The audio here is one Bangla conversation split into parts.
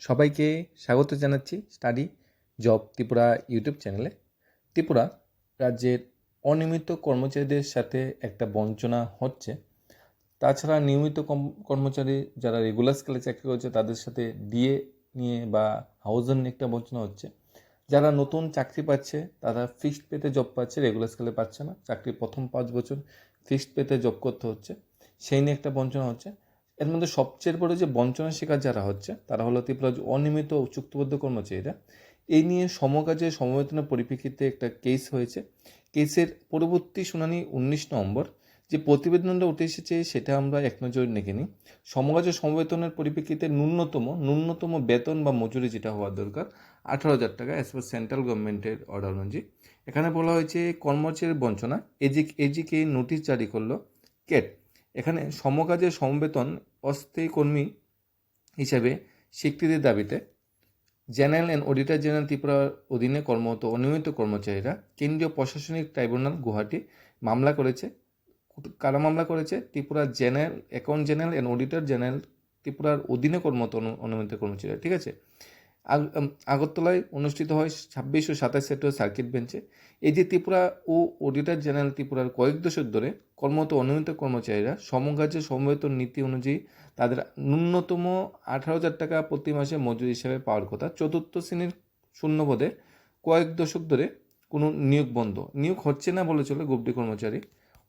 সবাইকে স্বাগত জানাচ্ছি স্টাডি জব ত্রিপুরা ইউটিউব চ্যানেলে। ত্রিপুরা রাজ্যের অনিয়মিত কর্মচারীদের সাথে একটা বঞ্চনা হচ্ছে। তাছাড়া নিয়মিত কর্মচারী যারা রেগুলার স্কেলে চাকরি করছে, তাদের সাথে ডিএ নিয়ে বা হাউজার নিয়ে একটা বঞ্চনা হচ্ছে। যারা নতুন চাকরি পাচ্ছে, তারা ফিক্সড পেতে জব পাচ্ছে রেগুলার স্কেলে পাচ্ছে না। চাকরির প্রথম পাঁচ বছর ফিক্সড পেতে জব করতে হচ্ছে। সেই নিয়ে একটা বঞ্চনা হচ্ছে। এর মধ্যে সবচেয়ে বড় যে বঞ্চনার শিকার যারা হচ্ছে, তারা হলো ত্রিপুরা অনিয়মিত চুক্তিবদ্ধ কর্মচারীরা। এই নিয়ে সমকাজে সমবেতনের পরিপ্রেক্ষিতে একটা কেস হয়েছে। কেসের পরবর্তী শুনানি উনিশ নভেম্বর। যে প্রতিবেদনটা উঠে এসেছে, সেটা আমরা এক নজর দেখে নিই। সমকাজে সমবেতনের পরিপ্রেক্ষিতে ন্যূনতম ন্যূনতম বেতন বা মজুরি যেটা হওয়ার দরকার, আঠারো হাজার টাকা অ্যাজ পার সেন্ট্রাল গভর্নমেন্টের অর্ডার অনুযায়ী। এখানে বলা হয়েছে, কর্মচারীর বঞ্চনা এজি এজিকে নোটিশ জারি করল কেট এখানে সমকাজে সমবেতন অস্থায়ী কর্মী হিসেবে স্বীকৃতির দাবিতে জেনারেল অ্যান্ড অডিটর জেনারেল ত্রিপুরার অধীনে কর্মরত অনিয়মিত কর্মচারীরা কেন্দ্রীয় প্রশাসনিক ট্রাইব্যুনাল গুয়াহাটি মামলা করেছে, কারা মামলা করেছে? Tripura general, account general and auditor general ত্রিপুরার অধীনে কর্মরত অনু- অনিয়মিত কর্মচারীরা, ঠিক আছে? আগরতলায় অনুষ্ঠিত হয় ছাব্বিশ ও সাতাশ সেক্টর সার্কিট বেঞ্চে। এই যে ত্রিপুরা ও অডিটর জেনারেল ত্রিপুরার কয়েক দশক ধরে কর্মরত অনিয়মিত কর্মচারীরা সমকাজে সমবেতন নীতি অনুযায়ী তাদের ন্যূনতম আঠারো হাজার টাকা প্রতি মাসে মজুরি হিসাবে পাওয়ার কথা। চতুর্থ শ্রেণির শূন্যপদে কয়েক দশক ধরে কোনো নিয়োগ বন্ধ। নিয়োগ হচ্ছে না বলে চলে গুপ্তি কর্মচারী।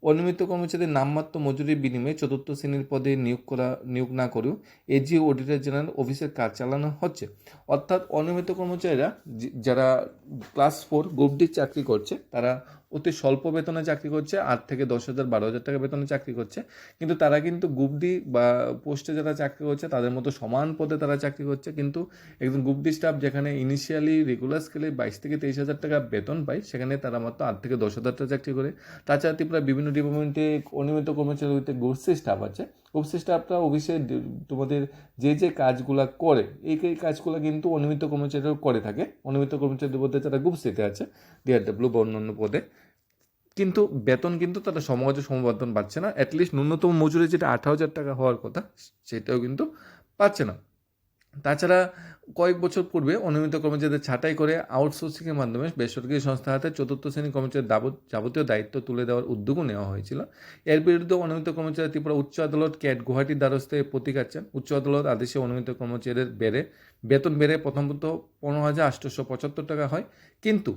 অনিয়মিত কর্মচারীদের নামমাত্র মজুরির বিনিময়ে চতুর্থ শ্রেণির পদে নিয়োগ করা, নিয়োগ না করেও এজি অডিটর জেনারেল অফিসের কাজ চালানো হচ্ছে। অর্থাৎ অনিয়মিত কর্মচারীরা যারা ক্লাস ফোর গ্রুপ ডি চাকরি করছে, তারা অতি স্বল্প বেতনে চাকরি করছে, আট থেকে দশ হাজার, বারো হাজার টাকা বেতনে চাকরি করছে। কিন্তু তারা কিন্তু গ্রুপ বা পোস্টে যারা চাকরি করছে, তাদের মতো সমান পদে তারা চাকরি করছে। কিন্তু একজন গ্রুপ স্টাফ যেখানে ইনিশিয়ালি রেগুলার স্কেলে বাইশ থেকে তেইশ হাজার টাকা বেতন পায়, সেখানে তারা মাত্র আট থেকে দশ হাজার টাকা চাকরি করে। তাছাড়া ত্রিপুরা বিভিন্ন ডিপার্টমেন্টে অনিয়মিত কর্মচারী হইতে গোর্সি স্টাফ আছে। গোর্সি স্টাফরা অফিসে তোমাদের যে যে কাজগুলো করে, এই এই কাজগুলো কিন্তু অনিয়মিত কর্মচারীরাও করে থাকে। অনিয়মিত কর্মচারীদের মধ্যে যারা গ্রুপসিতে আছে ডিআরডব্লিউ বা অন্যান্য পদে। কিন্তু বেতন কিন্তু তারা সমাজে সমবেতন পাচ্ছে না। অ্যাটলিস্ট ন্যূনতম মজুরি যেটা আঠারো হাজার টাকা হওয়ার কথা, সেটাও কিন্তু পাচ্ছে না। তাছাড়া কয়েক বছর পূর্বে অনিয়মিত কর্মচারীদের ছাঁটাই করে আউটসোর্সিংয়ের মাধ্যমে বেসরকারি সংস্থা হাতে চতুর্থ শ্রেণি কর্মচারীর যাবতীয় দায়িত্ব তুলে দেওয়ার উদ্যোগও নেওয়া হয়েছিল। এর বিরুদ্ধে অনিয়মিত কর্মচারী ত্রিপুরা উচ্চ আদালত ক্যাট গুয়াহাটির দ্বারস্থে প্রতিকাচ্ছেন উচ্চ আদালত আদেশে অনিয়মিত কর্মচারীদের বেড়ে বেতন বেড়ে প্রথমত পনেরো হাজার আটশোশো পঁচাত্তর টাকা হয়। কিন্তু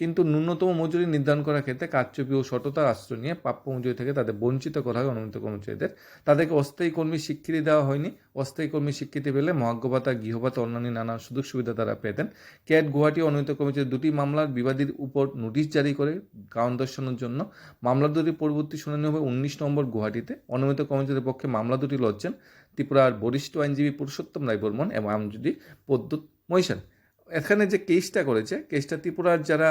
কিন্তু ন্যূনতম মজুরি নির্ধারণ করার ক্ষেত্রে কারচুপি ও সততার আশ্রয় নিয়ে প্রাপ্য মজুরি থেকে তাদের বঞ্চিত করা হয় অনুমিত কর্মচারীদের। তাদেরকে অস্থায়ী কর্মী স্বীকৃতি দেওয়া হয়নি। অস্থায়ী কর্মী স্বীকৃতি পেলে মহাজ্ঞ ভাতা গৃহভাতা, অন্যান্য নানা সুযোগ সুবিধা তারা পেতেন ক্যাট গুয়াহাটি অনুমিত কর্মচারী দুটি মামলার বিবাদীর উপর নোটিশ জারি করে কারণ দর্শানোর জন্য। মামলা দুটি পরবর্তী শুনানি হবে উনিশ নম্বর গুয়াহাটিতে। অনুমিত কর্মচারীদের পক্ষে মামলা দুটি লড়ছেন ত্রিপুরার বরিষ্ঠ আইনজীবী পুরুষোত্তম রায় বর্মন এবং আইনজীবী পদ্যুৎ মৈশান এখানে যে কেসটা করেছে কেসটা ত্রিপুরার যারা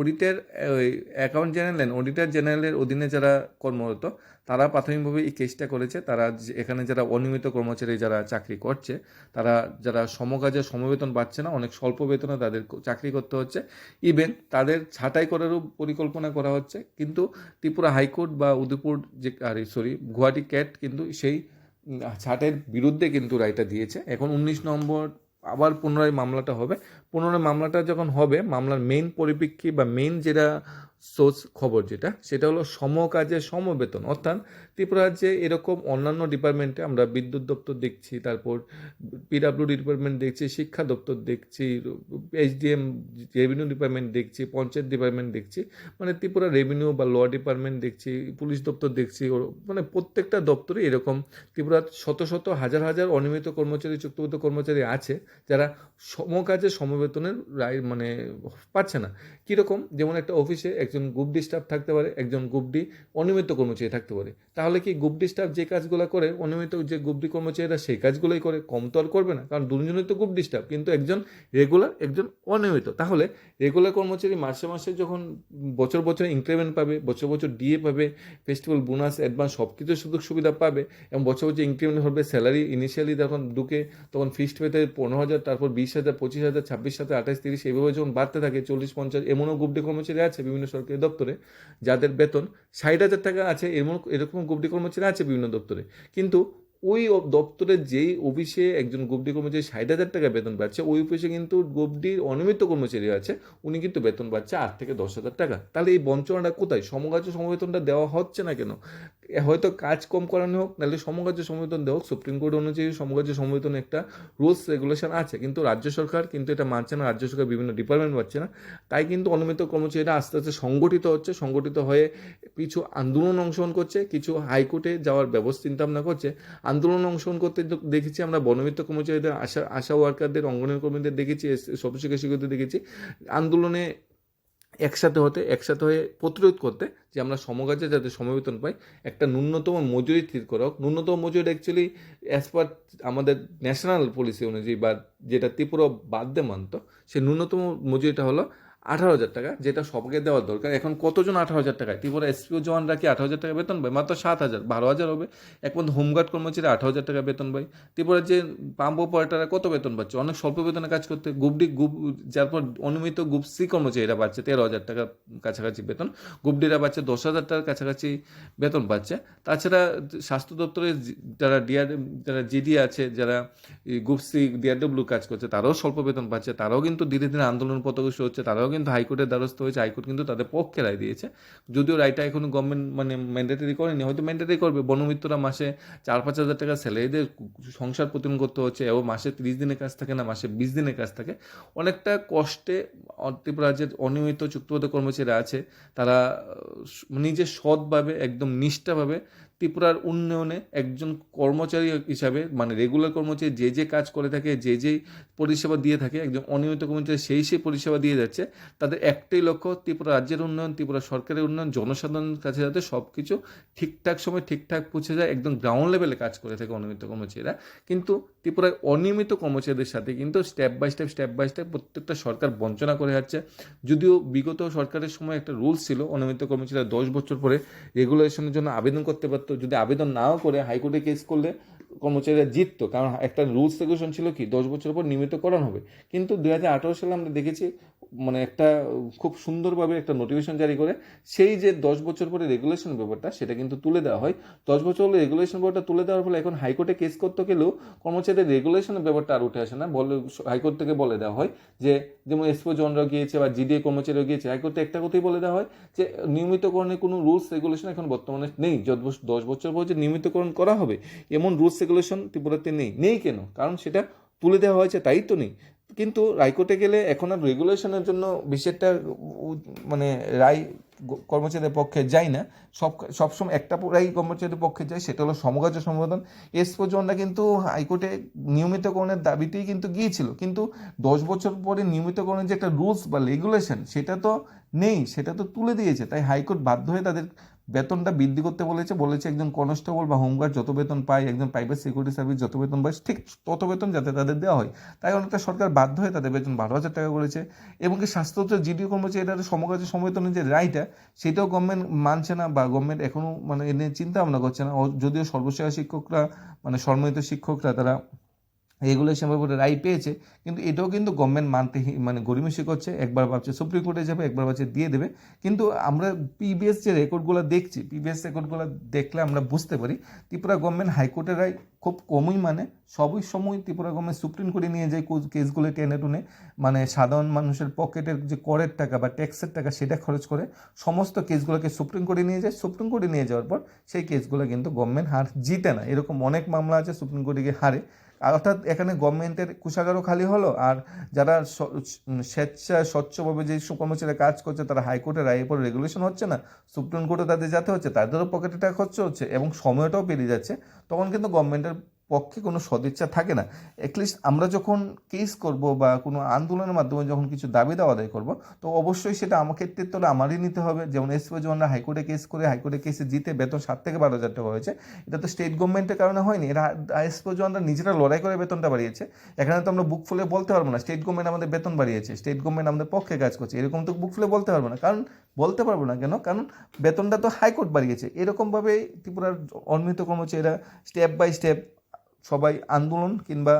অডিটের ওই অ্যাকাউন্ট জেনারেল অডিটার জেনারেলের অধীনে যারা কর্মরত, তারা প্রাথমিকভাবে এই কেসটা করেছে। তারা এখানে যারা অনিয়মিত কর্মচারী যারা চাকরি করছে, তারা যারা সমকাজে সমবেতন পাচ্ছে না, অনেক স্বল্প বেতনে তাদের চাকরি করতে হচ্ছে। ইভেন তাদের ছাঁটাই করারও পরিকল্পনা করা হচ্ছে। কিন্তু ত্রিপুরা হাইকোর্ট বা উদয়পুর যে, আরে সরি গুয়াহাটি ক্যাট কিন্তু সেই ছাঁটের বিরুদ্ধে কিন্তু রায়টা দিয়েছে। এখন উনিশ নম্বর আবার পুনরায় মামলাটা হবে। পুনরায় মামলাটা যখন হবে মামলার মেইন পরিপ্রেক্ষি বা মেইন যেটা সোর্স খবর যেটা, সেটা হলো সমকাজে সমবেতন। অর্থাৎ ত্রিপুরা রাজ্যে এরকম অন্যান্য ডিপার্টমেন্টে আমরা বিদ্যুৎ দপ্তর দেখছি, তারপর পিডাব্লিউডি ডিপার্টমেন্ট দেখছি, শিক্ষা দপ্তর দেখছি এইচডিএম রেভিনিউ ডিপার্টমেন্ট দেখছি, পঞ্চায়েত ডিপার্টমেন্ট দেখছি মানে ত্রিপুরা রেভিনিউ বা ল ডিপার্টমেন্ট দেখছি, পুলিশ দপ্তর দেখছি মানে প্রত্যেকটা দপ্তরে এরকম ত্রিপুরা শত শত, হাজার হাজার অনিয়মিত কর্মচারী, চুক্তিবদ্ধ কর্মচারী আছে, যারা সমকাজে সমবেতনের রায় মানে পাচ্ছে না। কীরকম? যেমন একটা অফিসে একজন গ্রুপ ডি স্টাফ থাকতে পারে, একজন গ্রুপ ডি অনিয়মিত কর্মচারী থাকতে পারে। তাহলে কি গ্রুপ ডি স্টাফ যে কাজগুলো করে, অনিয়মিত যে গ্রুপ কর্মচারীরা সেই কাজগুলোই করে? কম তো আর করবে না, কারণ দুজনই তো গ্রুপ ডি স্টাফ কিন্তু একজন রেগুলার একজন অনিয়মিত। তাহলে রেগুলার কর্মচারী মাসে মাসে যখন বছর বছর ইনক্রিমেন্ট পাবে, বছর বছর ডিএ পাবে ফেস্টিভ্যাল বোনাস অ্যাডভান্স সব কিছু সুযোগ সুবিধা পাবে, এবং বছর বছর ইনক্রিমেন্ট হবে স্যালারি ইনিশিয়ালি যখন ঢুকে, তখন ফিক্সড পেতে পনেরো হাজার, তারপর বিশ হাজার, পঁচিশ হাজার, ছাব্বিশ হাজার, আঠাশ, তিরিশ, এইভাবে যখন বাড়তে থাকে, চল্লিশ, পঞ্চাশ, এমনও গ্রুপ কর্মচারী আছে বিভিন্ন সরকারি দপ্তরে, যাদের বেতন ষাট হাজার টাকা আছে এমন এরকম গোপটি ডি কর্মচারী আছে বিভিন্ন দপ্তরে। কিন্তু ওই দপ্তরের যেই অফিসে একজন গোপটি কর্মচারী ষাট হাজার টাকা বেতন পাচ্ছে, ওই অফিসে কিন্তু গোপটির অনিয়মিত কর্মচারী আছে, উনি কিন্তু বেতন পাচ্ছে আট থেকে দশ হাজার টাকা। তাহলে এই বঞ্চনাটা কোথায়? সমগাছ সমবেতনটা দেওয়া হচ্ছে না কেন? হয়তো কাজ কম করানো হোক, নাহলে সমকার্য সমবেতন দেওয়া হোক সুপ্রিম কোর্ট অনুযায়ী সমকার্য সমবেতন একটা রুলস রেগুলেশন আছে। কিন্তু রাজ্য সরকার কিন্তু এটা মানছে না, রাজ্য সরকার বিভিন্ন ডিপার্টমেন্ট পাচ্ছে না। তাই কিন্তু অনিয়মিত কর্মচারীরা আস্তে আস্তে সংগঠিত হচ্ছে, সংগঠিত হয়ে কিছু আন্দোলন অংশগ্রহণ করছে, কিছু হাইকোর্টে যাওয়ার ব্যবস্থা চিন্তা ভাবনা করছে। আন্দোলন অংশগ্রহণ করতে দেখেছি আমরা, বনমিত্র কর্মচারীদের, আশা আশা ওয়ার্কারদের অঙ্গনের কর্মীদের দেখেছি সব শিক্ষকদের দেখেছি। আন্দোলনে একসাথে হতে, একসাথে হয়ে প্রতিরোধ করতে যে আমরা সমকাজে যাতে সমবেতন পাই, একটা ন্যূনতম মজুরি স্থির করা হোক। ন্যূনতম মজুরি অ্যাকচুয়ালি অ্যাজ পার আমাদের ন্যাশনাল পলিসি অনুযায়ী বা যেটা ত্রিপুরা বাদ দে মানত, সেই ন্যূনতম মজুরিটা হলো আঠারো হাজার টাকা, যেটা সবকে দেওয়া দরকার। এখন কতজন আঠারো হাজার টাকায়? ত্রিপুরা এসপিও জওয়ানরা কি আঠারো হাজার টাকা বেতন পায়? মাত্র সাত হাজার, বারো হাজার হবে। একমাত্র হোমগার্ড কর্মচারী, আঠারো হাজার টাকা বেতন পায়। ত্রিপুরার যে পাম্প অপারেটাররা কত বেতন পাচ্ছে? অনেক স্বল্প বেতনে কাজ করতে। গুপডি গুপ যার পর অনিয়মিত গুপ সি কর্মচারীরা পাচ্ছে তেরো হাজার টাকা কাছাকাছি বেতন। গুপডিরা পাচ্ছে দশ হাজার টাকার কাছাকাছি বেতন পাচ্ছে তাছাড়া স্বাস্থ্য দপ্তরে যারা ডিআর যারা জিডি আছে, যারা গুপসি ডিআরডব্লিউ কাজ করছে, তারাও স্বল্প বেতন পাচ্ছে। তারাও কিন্তু ধীরে ধীরে আন্দোলন পথগ্রস্ত হচ্ছে। তারাও কিন্তু হাইকোর্টের দ্বারস্থ হয়েছে হাইকোর্ট কিন্তু তাদের পক্ষে রায় দিয়েছে। যদিও রায়টা এখনও গভর্নমেন্ট মানে ম্যান্ডেটারি করেনি, হয়তো ম্যান্ডেটারি করবে। বনমিত্ররা মাসে চার পাঁচ হাজার টাকা স্যালারিদের সংসার প্রতিদিন করতে হচ্ছে, এবং মাসে তিরিশ দিনের কাজ থাকে না, মাসে বিশ দিনের কাজ থাকে। অনেকটা কষ্টে ত্রিপুরা অনিয়মিত চুক্তিবদ্ধ কর্মচারীরা আছে। তারা নিজে সৎভাবে, একদম নিষ্ঠাভাবে ত্রিপুরার উন্নয়নে একজন কর্মচারী হিসাবে মানে রেগুলার কর্মচারী যে যে কাজ করে থাকে, যে যেই পরিষেবা দিয়ে থাকে, একজন অনিয়মিত কর্মচারী সেই সেই পরিষেবা দিয়ে যাচ্ছে, তাদের একটাই লক্ষ্য, ত্রিপুরা রাজ্যের উন্নয়ন, ত্রিপুরা সরকারের উন্নয়ন, জনসাধারণের কাছে যাতে সব কিছু ঠিকঠাক সময়, ঠিকঠাক পৌঁছে যায়, একদম গ্রাউন্ড লেভেলে কাজ করে থাকে অনিয়মিত কর্মচারীরা। কিন্তু ত্রিপুরায় অনিয়মিত কর্মচারীদের সাথে কিন্তু step by step step by step প্রত্যেকটা সরকার বঞ্চনা করে যাচ্ছে। যদিও বিগত সরকারের সময় একটা রুলস ছিল, অনিয়মিত কর্মচারীরা দশ বছর পরে রেগুলেশনের জন্য আবেদন করতে পারতো যদি আবেদন নাও করে হাইকোর্টে কেস করলে কর্মচারীরা জিতত। কারণ একটা রুলস রেগুলেশন ছিল কি, দশ বছর পর নিয়মিতকরণ হবে। কিন্তু দু হাজার আঠারো সালে আমরা দেখেছি মানে একটা খুব সুন্দরভাবে একটা নোটিফিকেশন জারি করে, সেই যে দশ বছর পরে রেগুলেশন ব্যাপারটা, সেটা কিন্তু তুলে দেওয়া হয়। দশ বছর হলে রেগুলেশন ব্যাপারটা তুলে দেওয়ার ফলে এখন হাইকোর্টে কেস করতে গেলেও কর্মচারীদের রেগুলেশনের ব্যাপারটা আর উঠে আসে না। বলে, হাইকোর্ট থেকে বলে দেওয়া হয় যে, যেমন এসপো জনরা গিয়েছে বা জিডিএ কর্মচারীরা গিয়েছে, হাইকোর্টে একটা কথাই বলে দেওয়া হয় যে, নিয়মিতকরণের কোনো রুলস রেগুলেশন এখন বর্তমানে নেই। যত দশ বছর পর যে নিয়মিতকরণ করা হবে, এমন রুলস রেগুলেশন ত্রিপুরাতে নেই। নেই কেন? কারণ সেটা তুলে দেওয়া হয়েছে, তাই তো নেই। কিন্তু রায়কোর্টে গেলে এখন আর রেগুলেশনের জন্য বেশি একটা উ- মানে রায় কর্মচারীদের পক্ষে যায় না। সব সবসময় একটা রায় কর্মচারীদের পক্ষে যায়, সেটা হলো সমকার্য সম্বোধন এস পর্যন্ত কিন্তু হাইকোর্টে নিয়মিতকরণের দাবিতেই কিন্তু গিয়েছিল। কিন্তু দশ বছর পরে নিয়মিতকরণের যে একটা রুলস বা রেগুলেশন সেটা তো নেই, সেটা তো তুলে দিয়েছে। তাই হাইকোর্ট বাধ্য হয়ে তাদের বেতনটা বৃদ্ধি করতে বলেছে বলেছে একজন কনস্টেবল বা হোমগার্ড যত বেতন পায়, একজন প্রাইভেট সিকিউরিটি সার্ভিস যত বেতন পায়, ঠিক তত বেতন যাতে তাদের দেওয়া হয়। তাই অনেকটা সরকার বাধ্য হয়ে তাদের বেতন বারো হাজার টাকা করেছে। এবং কি স্বাস্থ্য জিডিও কর্মচারী এটার সমকাজে সমবেতনের যে রায়টা সেটাও গভর্নমেন্ট মানছে না বা গভর্নমেন্ট এখনও মানে এ নিয়ে চিন্তা ভাবনা করছে না। যদিও সর্বশেষ শিক্ষকরা মানে সম্মানিত শিক্ষকরা, তারা রেগুলেশন ব্যাপারে রায় পেয়েছে, কিন্তু এটাও কিন্তু গভর্নমেন্ট মানতে মানে গরিমসি করছে, একবার ভাবছে সুপ্রিম কোর্টে যাবে, একবার ভাবছে দিয়ে দেবে। কিন্তু আমরা পিবিএস যে রেকর্ডগুলো দেখছি পিবিএস রেকর্ডগুলো দেখলে আমরা বুঝতে পারি, ত্রিপুরা গভর্নমেন্ট হাইকোর্টের রায় খুব কমই মানে। সবই সময় ত্রিপুরা গভর্নমেন্ট সুপ্রিম কোর্টে নিয়ে যায় কেসগুলো টেনে টুনে। মানে সাধারণ মানুষের পকেটের যে করের টাকা বা ট্যাক্সের টাকা সেটা খরচ করে সমস্ত কেসগুলোকে সুপ্রিম কোর্টে নিয়ে যায়। সুপ্রিম কোর্টে নিয়ে যাওয়ার পর সেই কেসগুলো কিন্তু গভর্নমেন্ট হার জিতে না। এরকম অনেক মামলা আছে সুপ্রিম কোর্টে গিয়ে হারে। অর্থাৎ এখানে গভর্নমেন্টের কুশাগারও খালি হলো, আর যারা স্বেচ্ছায় স্বচ্ছভাবে যে সুকর্মচারীরা কাজ করছে তারা হাইকোর্টের রায়ের পর রেগুলেশন হচ্ছে না, সুপ্রিম কোর্টে তাদের যাতে হচ্ছে, তাদেরও পকেটে টাকা খরচ হচ্ছে এবং সময়টাও পেরিয়ে যাচ্ছে, তখন কিন্তু গভর্নমেন্টের পক্ষে কোনো সদিচ্ছা থাকে না। অ্যাটলিস্ট আমরা যখন কেস করব বা কোনো আন্দোলনের মাধ্যমে যখন কিছু দাবি দেওয়া আদায় করব, তো অবশ্যই সেটা আমার ক্ষেত্রে তো আমারই নিতে হবে। যেমন এসপি আমরা হাইকোর্টে কেস করে হাইকোর্টে কেসে জিতে বেতন সাত থেকে বারো হাজার টাকা হয়েছে। এটা তো স্টেট গভর্নমেন্টের কারণে হয়নি। এরা এসপি আমরা নিজেরা লড়াই করে বেতনটা বাড়িয়েছে। এখানে তো আমরা বুক ফুলে বলতে পারব না। স্টেট গভর্নমেন্ট আমাদের বেতন বাড়িয়েছে। স্টেট গভর্নমেন্ট আমাদের পক্ষে কাজ করছে। এরকম তো বুক ফুলে বলতে পারব না। কারণ বলতে পারব না কেন? কারণ বেতনটা তো হাইকোর্ট বাড়িয়েছে। এরকমভাবে ত্রিপুরার অনিয়মিত কর্মচারীরা স্টেপ বাই স্টেপ সবাই আন্দোলন কিংবা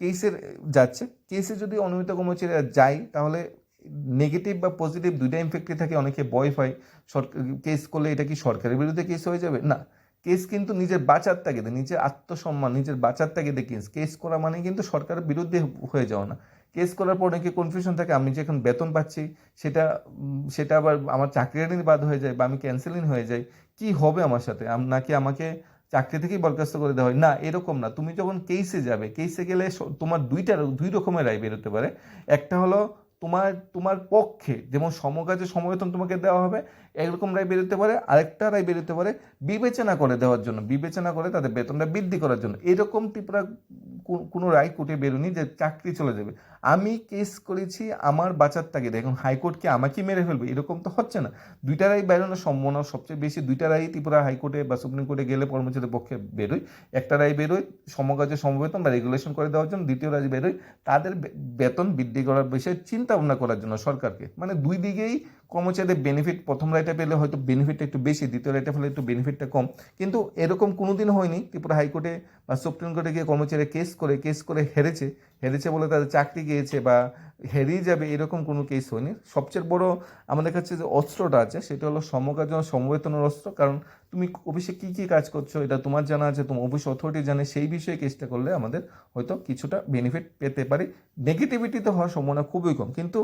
কেসের যাচ্ছে। কেসে যদি অনিয়মিত কর্মচারীরা যায়, তাহলে নেগেটিভ বা পজিটিভ দুইটা ইমফেক্টই থাকে, অনেকে ভয় পায়। সরকার কেস করলে এটা কি সরকারের বিরুদ্ধে কেস হয়ে যাবে? না। কেস কিন্তু নিজের বাঁচার তাগিদে, নিজের আত্মসম্মান, নিজের বাঁচার তাগিদে কেস কেস করা মানে কিন্তু সরকারের বিরুদ্ধে হয়ে যাওয়া না। কেস করার পর অনেকে কনফিউশন থাকে, আমি যে এখন বেতন পাচ্ছি, সেটা সেটা আবার আমার চাকরি বাদ হয়ে যায় বা আমি ক্যান্সেলিং হয়ে যাই, কি হবে আমার সাথে? নাকি আমাকে চাকরি থেকেই বরখাস্ত করে দেওয়া হয়। না, এরকম না। তুমি যখন কেসে যাবে কেসে গেলে তোমার দুইটা, দুই রকমের রায় বেরোতে পারে। একটা হলো তোমার তোমার পক্ষে যেমন সমকাজে সমবেতন তোমাকে দেওয়া হবে, একরকম রায় বেরোতে পারে। আরেকটা রায় বেরোতে পারে বিবেচনা করে দেওয়ার জন্য, বিবেচনা করে তাদের বেতনটা বৃদ্ধি করার জন্য। এরকম ত্রিপুরা কোনো রায় কোর্টে বেরোনি যে চাকরি চলে যাবে। আমি কেস করেছি আমার বাঁচার তাগিদে। এখন হাইকোর্ট কি আমাকে মেরে ফেলবে? এরকম তো হচ্ছে না। দুইটা রায় বেরোনোর সম্ভাবনা সবচেয়ে বেশি। দুইটা রায় ত্রিপুরা হাইকোর্টে বা সুপ্রিম কোর্টে গেলে কর্মচারীদের পক্ষে বেরোয়। একটা রায় বেরোয়, সমকাজে সমবেতন বা রেগুলেশন করে দেওয়ার জন্য। দ্বিতীয় রায় বেরোয়, তাদের বেতন বৃদ্ধি করার বিষয়ে চিন্তা ভাবনা করার জন্য সরকারকে। মানে দুই দিকেই কর্মচারীদের বেনিফিট প্রথম রায়টা পেলে হয়তো বেনিফিটটা একটু বেশি, দ্বিতীয় রায়টা পেলে একটু বেনিফিটটা কম। কিন্তু এরকম কোনোদিন হয়নি। ত্রিপুরা হাইকোর্টে বা সুপ্রিম কোর্টে গিয়ে কর্মচারী কেস করে কেস করে হেরেছে। হেরেছে বলে তাদের চাকরি গিয়েছে বা হেরিয়ে যাবে এরকম কোনো কেস হয়নি। সবচেয়ে বড় আমাদের কাছে যে অস্ত্রটা আছে, সেটা হলো সমকাজ সমবেতনের অস্ত্র। কারণ তুমি অফিসে কী কী কাজ করছ, এটা তোমার জানা আছে, তোমার অফিস অথরিটি জানে, সেই বিষয়ে কেসটা করলে আমাদের হয়তো কিছুটা বেনিফিট পেতে পারি। নেগেটিভিটিতে হওয়ার সম্ভাবনা খুবই কম। কিন্তু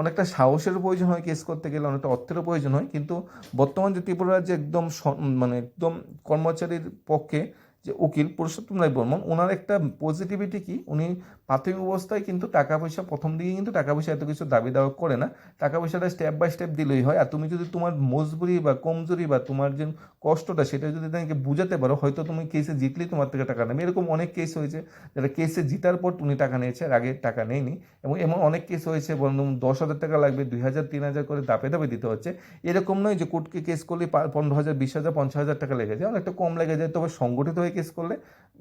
অনেকটা সাহসের প্রয়োজন হয় কেস করতে গেলে, অনেকটা অর্থেরও প্রয়োজন হয়। কিন্তু বর্তমান যে ত্রিপুরা যে একদম মানে একদম কর্মচারীর পক্ষে যে উকিল পুরুষোত্তম রায় বর্মন ওনার একটা পজিটিভিটি কি? উনি প্রাথমিক অবস্থায় কিন্তু টাকা পয়সা প্রথম দিকে কিন্তু টাকা পয়সা এত কিছু দাবি দাওয়া করে না। টাকা পয়সাটা স্টেপ বাই স্টেপ দিলেই হয়। আর তুমি যদি তোমার মজবুরি বা কমজোরি বা তোমার যে কষ্টটা, সেটা যদি তাদেরকে বুঝাতে পারো, হয়তো তুমি কেসে জিতলেই তোমার থেকে টাকা নেবে। এরকম অনেক কেস হয়েছে। যারা কেসে জিতার পর উনি টাকা নিয়েছে, আর আগে টাকা নেয়নি। এবং এমন অনেক কেস হয়েছে, বরং দশ হাজার টাকা লাগবে, দুই হাজার, তিন হাজার করে দাপে দাপে দিতে হচ্ছে। এরকম নয় যে কোর্টকে কেস করলে পনেরো হাজার, বিশ হাজার, পঞ্চাশ হাজার টাকা লেগে যায়। অনেকটা কম লেগে যায়। তবে সংগঠিত হয়ে কেস করলে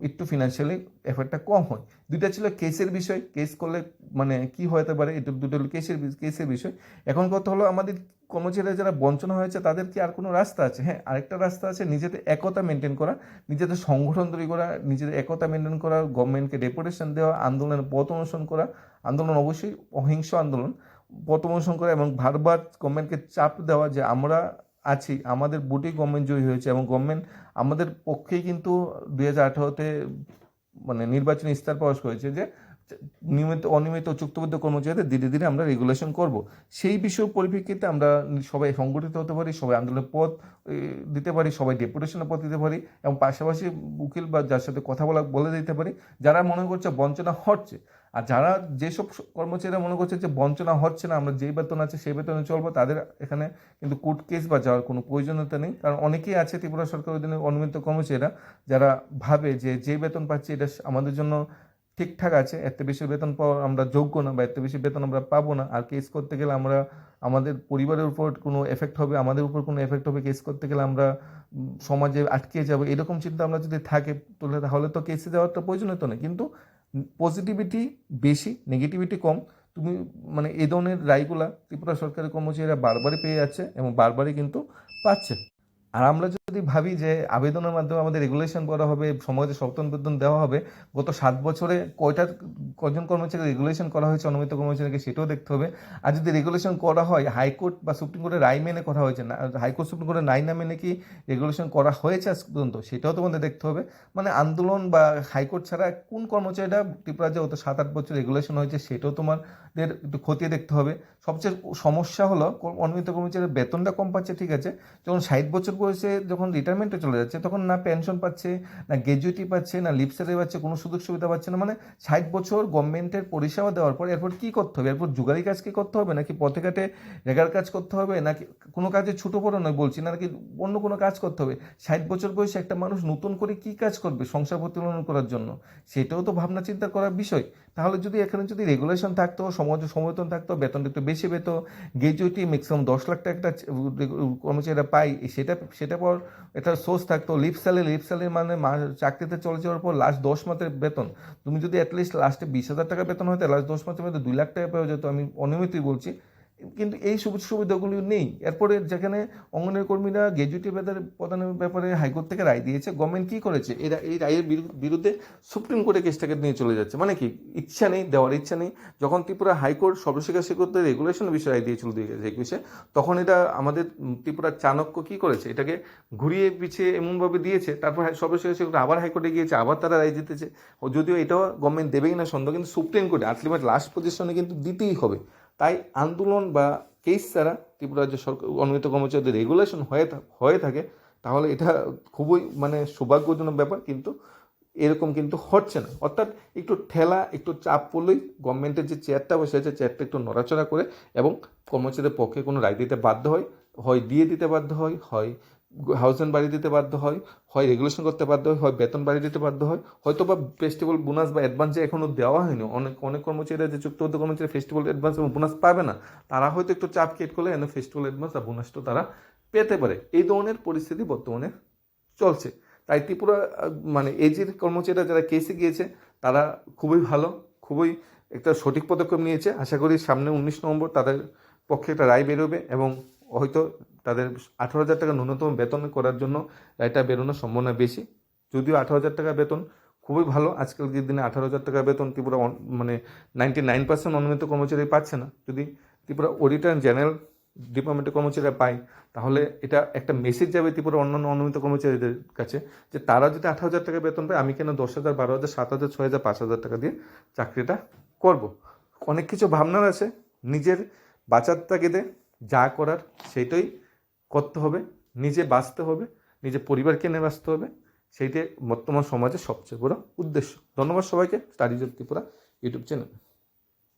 একটু ফিনান্সিয়ালি এফেক্টটা কম হয়। দুইটা ছিল কেসের বিষয় কেস করলে মানে কি হতে পারে, এটা দুটো হলো কেসের কেসের বিষয়। এখন কথা হলো আমাদের কর্মচারীরা যারা বঞ্চনা হয়েছে, তাদের কি আর কোনো রাস্তা আছে? হ্যাঁ আরেকটা রাস্তা আছে নিজেদের একতা মেনটেন করা, নিজেদের সংগঠন তৈরি করা, নিজেদের একতা মেনটেন করা গভর্নমেন্টকে ডেপুটেশন দেওয়া, আন্দোলনের পথ অনুসরণ করা। আন্দোলন অবশ্যই অহিংস আন্দোলন। পথ অনুসরণ করা এবং বারবার গভর্নমেন্টকে চাপ দেওয়া যে আমরা আছি, আমাদের বুটেই গভর্নমেন্ট জয়ী হয়েছে এবং গভর্নমেন্ট আমাদের পক্ষেই কিন্তু দুই হাজার মানে নির্বাচনী ইস্তার প্রকাশ করেছে যে নিয়মিত, অনিয়মিত, চুক্তিবদ্ধ কর্মচারীদের ধীরে ধীরে আমরা রেগুলেশন করব। সেই বিষয়ের পরিপ্রেক্ষিতে আমরা সবাই সংগঠিত হতে পারি, সবাই আন্দোলনের পথ দিতে পারি, সবাই ডেপুটেশনের পথ দিতে পারি এবং পাশাপাশি উকিল বা যার সাথে কথা বলা, বলে দিতে পারি। যারা মনে করছে বঞ্চনা হচ্ছে আর যারা যেসব কর্মচারীরা মনে করছে যে বঞ্চনা হচ্ছে না, আমরা যেই বেতন আছে সেই বেতনে চলবো, তাদের এখানে কিন্তু কোর্ট কেস বা যাওয়ার কোনো প্রয়োজনীয়তা নেই। কারণ অনেকেই আছে ত্রিপুরা সরকার অধীনে অনুমিত কর্মচারীরা, যারা ভাবে যে যে বেতন পাচ্ছি এটা আমাদের জন্য ঠিকঠাক আছে, এত বেশি বেতন পাওয়া আমরা যোগ্য না বা এত বেশি বেতন আমরা পাবো না। আর কেস করতে গেলে আমরা, আমাদের পরিবারের উপর কোনো এফেক্ট হবে, আমাদের উপর কোনো এফেক্ট হবে কেস করতে গেলে আমরা সমাজে আটকে যাব, এরকম চিন্তা আমরা যদি থাকে, তাহলে তাহলে তো কেসে যাওয়ার তো প্রয়োজনীয়তা নেই। কিন্তু পজিটিভিটি বেশি নেগেটিভিটি কম। তুমি মানে এই ধরনের রায়গুলা ত্রিপুরা সরকারের কর্মচারীরা বারবারই পেয়ে যাচ্ছে এবং বারবারই কিন্তু পাচ্ছে। আর আমরা যদি ভাবি যে আবেদনের মাধ্যমে আমাদের রেগুলেশন করা হবে সমাজে সপ্তম বেতন দেওয়া হবে, গত সাত বছরে কয়টা কজন কর্মচারী রেগুলেশন করা হয়েছে, অনুমিত কর্মচারীকে সেটাও দেখতে হবে। আর যদি রেগুলেশন করা হয়, হাইকোর্ট বা সুপ্রিম কোর্টের রায় মেনে করা হয়েছে, না, হাইকোর্ট, সুপ্রিম কোর্টের রায় না মেনে কি রেগুলেশন করা হয়েছে আজ পর্যন্ত? সেটাও তোমাদের দেখতে হবে। মানে আন্দোলন বা হাইকোর্ট ছাড়া কোন কর্মচারীরা ত্রিপুরা যে গত সাত আট বছর রেগুলেশন হয়েছে, সেটাও তোমাদের একটু খতিয়ে দেখতে হবে। সবচেয়ে সমস্যা হলো, অনুমিত কর্মচারীর বেতনটা কম পাচ্ছে, ঠিক আছে? যখন ষাট বছর বয়সে যখন রিটায়ারমেন্টে চলে যাচ্ছে, তখন না পেনশন পাচ্ছে, না গ্র্যাজুইটি পাচ্ছে, না লিপ স্যালারি পাচ্ছে, কোনো সুযোগ সুবিধা পাচ্ছে না। মানে ষাট বছর গভর্নমেন্টের পরিষেবা দেওয়ার পর এরপর কী করতে হবে? এরপর জুগারি কাজ কি করতে হবে? নাকি পথে ঘাটে রেগার কাজ করতে হবে? নাকি কোনো কাজে ছোটো বড়ো নয় বলছি, না নাকি অন্য কোনো কাজ করতে হবে? ষাট বছর বয়সে একটা মানুষ নতুন করে কি কাজ করবে সংসার প্রতিপালন করার জন্য? সেটাও তো ভাবনা চিন্তা করার বিষয়। তাহলে যদি এখানে যদি রেগুলেশন থাকতো সমাজ সমর্থন থাকতো বেতনটা একটু বেশি পেত গ্রেজুয়েটি ম্যাক্সিমাম দশ লাখ টাকা একটা কর্মচারীরা পাই সেটা সেটা পর এটা সোর্স থাকতো লিপ স্যালারি লিপ স্যালারি মানে চাকরিতে চলে যাওয়ার পর লাস্ট দশ মাসের বেতন। তুমি যদি অ্যাটলিস্ট লাস্টে বিশ হাজার টাকা বেতন হতো লাস্ট দশ মাসের মধ্যে দুই লাখ টাকা পাওয়া যেত, আমি অনিয়মিতই বলছি। কিন্তু এই সুবিধা সুবিধাগুলি নেই। এরপরে যেখানে অঙ্গনের কর্মীরা গ্র্যাজুয়েটি বেতনের প্রদানের ব্যাপারে হাইকোর্ট থেকে রায় দিয়েছে, গভর্নমেন্ট কী করেছে? এই এই রায়ের বিরু- বিরুদ্ধে সুপ্রিম কোর্টে কেসটাকে নিয়ে চলে যাচ্ছে। মানে কি? ইচ্ছা নেই, দেওয়ার ইচ্ছা নেই। যখন ত্রিপুরা হাইকোর্ট সর্বশিক্ষা শিক্ষকদের রেগুলেশনের বিষয়ে রায় দিয়েছিল দুই হাজার একুশে, তখন এটা আমাদের ত্রিপুরার চাণক্য কী করেছে? এটাকে ঘুরিয়ে পিছিয়ে এমনভাবে দিয়েছে, তারপর সর্বশিক্ষা শিক্ষক আবার হাইকোর্টে গিয়েছে, আবার তারা রায় দিতেছে ও যদিও এটাও গভর্নমেন্ট দেবেই না সন্দেহ, কিন্তু সুপ্রিম কোর্টে আলটিমেট লাস্ট পজিশনে কিন্তু দিতেই হবে। তাই আন্দোলন বা কেস ছাড়া ত্রিপুরা রাজ্য সরকার, অনুমিত কর্মচারীদের রেগুলেশন হয়ে হয়ে থাকে, তাহলে এটা খুবই মানে সৌভাগ্যজনক ব্যাপার, কিন্তু এরকম কিন্তু হচ্ছে না। অর্থাৎ একটু ঠেলা, একটু চাপ পড়লেই গভর্নমেন্টের যে চেয়ারটা বসে আছে চেয়ারটা একটু নড়াচড়া করে এবং কর্মচারীদের পক্ষে কোনো রায় দিতে বাধ্য হয় হয় দিয়ে দিতে বাধ্য হয় হয় হাউসেন বাড়ি দিতে বাধ্য হয় হয় রেগুলেশন করতে বাধ্য হয় হয় বেতন বাড়ি দিতে বাধ্য হয়, হয়তো বা ফেস্টিভ্যাল বোনাস বা অ্যাডভান্স যে এখনও দেওয়া হয়নি, অনেক অনেক কর্মচারীরা যে চুক্তিবদ্ধ কর্মচারী ফেস্টিভ্যাল অ্যাডভান্স এবং বোনাস পাবে না, তারা হয়তো একটু চাপ কেট করলে এনে ফেস্টিভ্যাল অ্যাডভান্স আর বোনাসটা তারা পেতে পারে। এই ধরনের পরিস্থিতি বর্তমানে চলছে। তাই ত্রিপুরা মানে এজির কর্মচারীরা যারা কেসে গিয়েছে, তারা খুবই ভালো, খুবই একটা সঠিক পদক্ষেপ নিয়েছে। আশা করি সামনে উনিশ নভেম্বর তাদের পক্ষে একটা রায় বেরোবে এবং হয়তো তাদের আঠারো হাজার টাকা ন্যূনতম বেতন করার জন্য এটা বেরোনোর সম্ভাবনা বেশি। যদিও আঠারো হাজার টাকা বেতন খুবই ভালো, আজকালকার দিনে আঠারো হাজার টাকা বেতন ত্রিপুরা মানে নাইনটি নাইন পার্সেন্ট অনুমিত কর্মচারী পাচ্ছে না। যদি ত্রিপুরা অডিটর জেনারেল ডিপার্টমেন্টের কর্মচারীরা পায়, তাহলে এটা একটা মেসেজ যাবে ত্রিপুরা অন্যান্য অনুমিত কর্মচারীদের কাছে যে তারা যদি আঠারো হাজার টাকা বেতন পায়, আমি কেন দশ হাজার, বারো হাজার, সাত হাজার, ছয় হাজার, পাঁচ হাজার টাকা দিয়ে চাকরিটা করব? অনেক কিছু ভাবনার আছে। নিজের বাঁচার তাগিদে যা করার সেটাই করতে হবে, নিজে বাঁচতে হবে নিজের পরিবারকে নিয়ে বাঁচতে হবে, সেইটাই বর্তমান সমাজের সবচেয়ে বড় উদ্দেশ্য। ধন্যবাদ সবাইকে। Study Tripura YouTube channel.